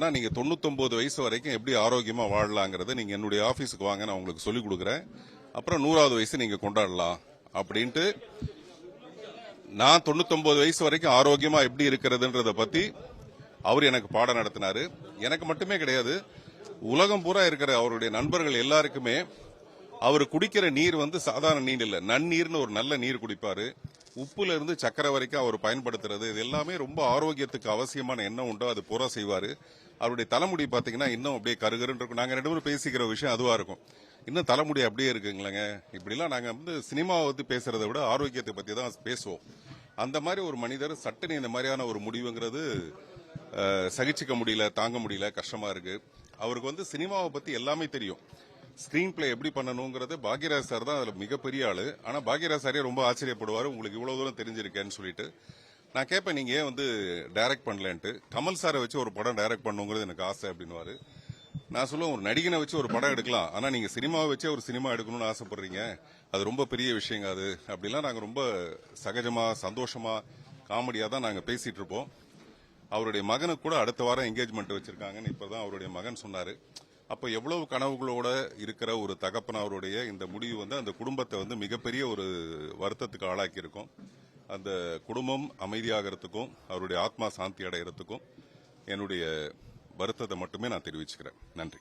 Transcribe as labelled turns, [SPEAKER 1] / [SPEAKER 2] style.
[SPEAKER 1] ஆனால் நீங்க தொண்ணூத்தொன்பது வயசு வரைக்கும் எப்படி ஆரோக்கியமா வாழலாங்கிறத நீங்க என்னுடைய ஆபீஸுக்கு வாங்க நான் உங்களுக்கு சொல்லிக் கொடுக்குறேன். அப்புறம் நூறாவது வயசு நீங்க கொண்டாடலாம் அப்படின்ட்டு நான் தொண்ணூத்தொன்பது வயசு வரைக்கும் ஆரோக்கியமா எப்படி இருக்கிறதுன்றத பத்தி அவர் எனக்கு பாடம் நடத்தினாரு. எனக்கு மட்டுமே கிடையாது உலகம் பூரா இருக்கிற அவருடைய நண்பர்கள் எல்லாருக்குமே அவர் குடிக்கிற நீர் வந்து சாதாரண நீர் இல்லை நன்னீர்னு ஒரு நல்ல நீர் குடிப்பாரு. உப்புல இருந்து சக்கரை வரைக்கும் அவர் பயன்படுத்துறது இது எல்லாமே ரொம்ப ஆரோக்கியத்துக்கு அவசியமான எண்ணம் உண்டோ அது பூரா செய்வாரு. அவருடைய தலைமுடி பாத்தீங்கன்னா இன்னும் அப்படியே கருகருன்னு இருக்கும். நாங்க ரெண்டு பேரும் பேசிக்கிற விஷயம் அதுவா இருக்கும். இன்னும் தலைமுடி அப்படியே இருக்குங்களேங்க. இப்படிலாம் நாங்க வந்து சினிமாவை வந்து பேசுறதை விட ஆரோக்கியத்தை பத்தி தான் பேசுவோம். அந்த மாதிரி ஒரு மனிதர் சட்டுன்னு இந்த மாதிரியான ஒரு முடிவுங்கிறது சகிச்சிக்க சகிச்சுக்க முடியல தாங்க முடியல கஷ்டமா இருக்கு. அவருக்கு வந்து சினிமாவை பத்தி எல்லாமே தெரியும். ஸ்கிரீன் பிளே எப்படி பண்ணணுங்கிறது பாக்யராஜ் சார் தான் அதுல மிகப்பெரிய ஆளு. ஆனா பாக்யராஜ் சாரே ரொம்ப ஆச்சரியப்படுவார். உங்களுக்கு இவ்வளவு தூரம் தெரிஞ்சிருக்கேன்னு சொல்லிட்டு. நான் கேட்பேன் நீங்க ஏன் வந்து டைரக்ட் பண்ணலன்ட்டு? கமல் சாரை வச்சு ஒரு படம் டைரக்ட் பண்ணுங்கிறது எனக்கு ஆசை அப்படின்னுவாரு. நான் சொல்லுவேன் ஒரு நடிகனை வச்சு ஒரு படம் எடுக்கலாம். ஆனா நீங்க சினிமாவை வச்சே ஒரு சினிமா எடுக்கணும்னு ஆசைப்படுறீங்க. அது ரொம்ப பெரிய விஷயங்க அது. அப்படிலாம் நாங்க ரொம்ப சகஜமா சந்தோஷமா காமெடியா தான் நாங்க பேசிட்டு இருப்போம். அவருடைய மகனுக்கு கூட அடுத்த வாரம் என்கேஜ்மெண்ட் வச்சிருக்காங்கன்னு இப்பதான் அவருடைய மகன் சொன்னாரு. அப்ப எவ்வளவு கனவுகளோட இருக்கிற ஒரு தகப்பன் அவருடைய இந்த முடிவு வந்து அந்த குடும்பத்தை வந்து மிகப்பெரிய ஒரு வருத்தத்துக்கு ஆளாக்கி இருக்கும் அந்த குடும்பம் அமைதியாகிறதுக்கும் அவருடைய ஆத்மா சாந்தி அடைகிறதுக்கும் என்னுடைய வருத்தத்தை மட்டுமே நான் தெரிவிச்சுக்கிறேன். நன்றி.